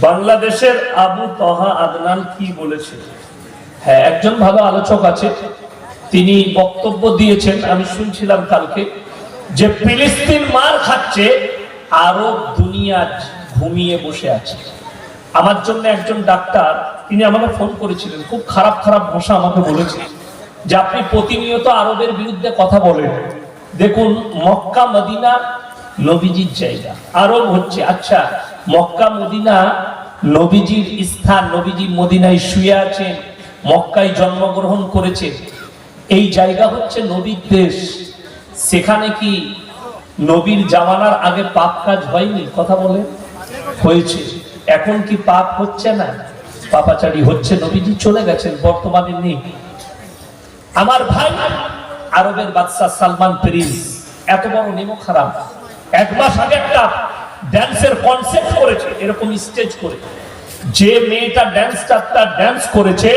বাংলাদেশের আবু তহা আদনান কি বলেছে? হ্যাঁ একজন ভালো আলোচক আছে। তিনি বক্তব্য দিয়েছেন, আমি শুনছিলাম কালকে, যে ফিলিস্তিন মার খাচ্ছে, আরব দুনিয়া ঘুমিয়ে বসে আছে। আমার জন্য একজন ডাক্তার, তিনি আমাকে ফোন করেছিলেন, খুব খারাপ খারাপ ভাষা আমাকে বলেছে যে আপনি প্রতিনিয়ত আরবের বিরুদ্ধে কথা বলেন। দেখুন, মক্কা, মদিনা নবীজির জায়গা। আরব হচ্ছে আচ্ছা মক্কা, মদিনা, নবীজির স্থান, নবীজি মদিনায় শুয়ে আছেন, মক্কায় জন্মগ্রহণ করেছে এই জায়গা হচ্ছে নবীর দেশ। সেখানে কি নবীর জামানার আগে পাপ কাজ হয়নি? কথা বলে। হয়েছে। এখন কি পাপ হচ্ছে না? পাপাচারী হচ্ছে নবীজি, চলে গেছেন, বর্তমানে নেই। আমার ভাই আরবের বাদশাহ সালমান প্রিন্স, এত বড় নেমো খারাপ। এক মাস আগে একটা ড্যান্সের কনসেপ্ট করেছে, এরকম স্টেজ করে যে মেয়েটা ড্যান্সটা তার ড্যান্স করেছে,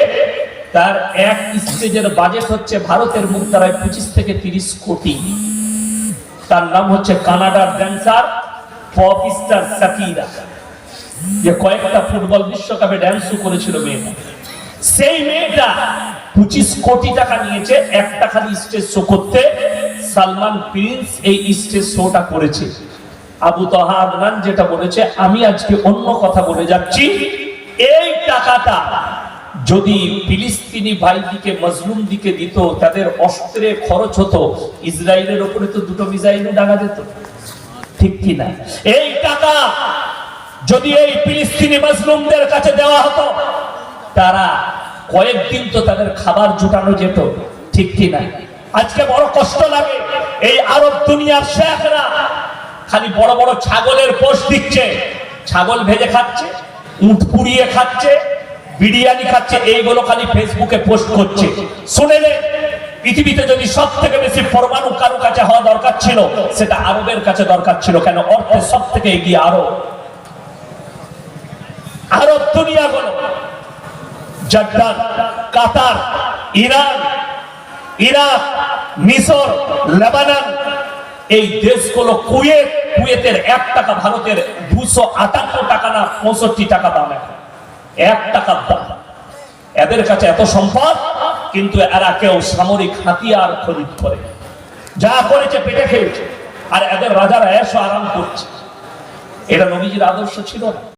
তার এক স্টেজের বাজেট হচ্ছে ভারতের মুদ্রায় পঁচিশ থেকে তিরিশ কোটি। তার নাম হচ্ছে কানাডার ড্যান্সার পপ স্টার সাকিরা যে কয়েকটা ফুটবল বিশ্বকাপে ড্যান্সও করেছিল মেয়েটা। সেই মেয়েটা পঁচিশ কোটি টাকা নিয়েছে, একটা খালি স্টেজ শো করতে। সালমান প্রিন্স এই স্টেজ শোটা করেছে। আবু তহা যেটা বলেছে, আমি আজকে অন্য কথা বলে যাচ্ছি। এই টাকাটা যদি ফিলিস্তিনি ভাই দিকে মজলুম দিকে দিত, তাদের অস্ত্রে খরচ হতো, ইসরায়েলের ওপরে তো দুটো মিসাইলও ডাঙা যেত ঠিক কি না এই টাকা যদি এই ফিলিস্তিনি মজলুমদের কাছে দেওয়া হতো, তারা কয়েকদিন তো তাদের খাবার জোটানো যেত। ঠিক কি না আজকে বড় কষ্ট লাগে। এই আরব দুনিয়ার শেখরা খালি বড় বড় ছাগলের পোষ দিচ্ছে। ছাগল ভেজে খাচ্ছে, উঁট পুড়িয়ে খাচ্ছে, বিরিয়ানি খাচ্ছে, এইগুলো খালি ফেসবুকে পোস্ট করছে। শুনে নে, পৃথিবীতে যদি সব থেকে বেশি পরমাণু কারও কাছে হওয়া দরকার ছিল, সেটা আরবের কাছে দরকার ছিল। কেন? অর্থে সব থেকে এগিয়ে আরব। আরব দুনিয়া গুলো জর্দান, কাতার, ইরান ইরাক, মিশর, লেবানন, এই দেশগুলো কুয়েত, কুয়েতের এক টাকা, ভারতের দুশো আটান্ন টাকা না পঁয়ষট্টি টাকা দাম এখন। এক টাকার দাম। এদের কাছে এত সম্পদ, কিন্তু এরা কেউ সামরিক হাতিয়ার খরিদ করে। যা করেছে, পেটে খেয়েছে। আর এদের রাজারা এসো আরাম করছে। এটা নবীজির আদর্শ ছিল না।